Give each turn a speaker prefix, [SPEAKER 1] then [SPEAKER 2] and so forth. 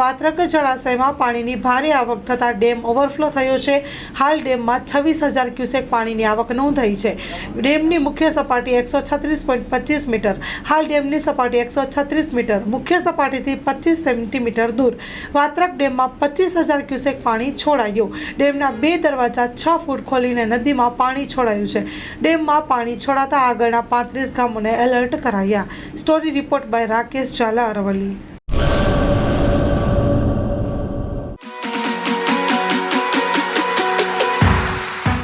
[SPEAKER 1] વાત્રક જળાશયમાં પાણીની ભારે આવક થતાં ડેમ ઓવરફ્લો થયો છે. હાલ ડેમમાં છવ્વીસ હજાર ક્યુસેક પાણીની આવક નોંધાઈ છે. ડેમની મુખ્ય સપાટી એકસો છત્રીસ પોઈન્ટ પચીસ મીટર, હાલ ડેમની સપાટી એકસો છત્રીસ મીટર, મુખ્ય સપાટીથી પચીસ સેન્ટીમીટર દૂર. વાત્રક ડેમમાં પચીસ હજાર ક્યુસેક પાણી છોડાયું. ડેમના બે દરવાજા છ ફૂટ ખોલીને નદીમાં પાણી છોડાયું છે. ડેમમાં પાણી છોડાતા આગળના પાંત્રીસ ગામોને એલર્ટ કરાયા. Story report by Rakesh Zala Aravalli.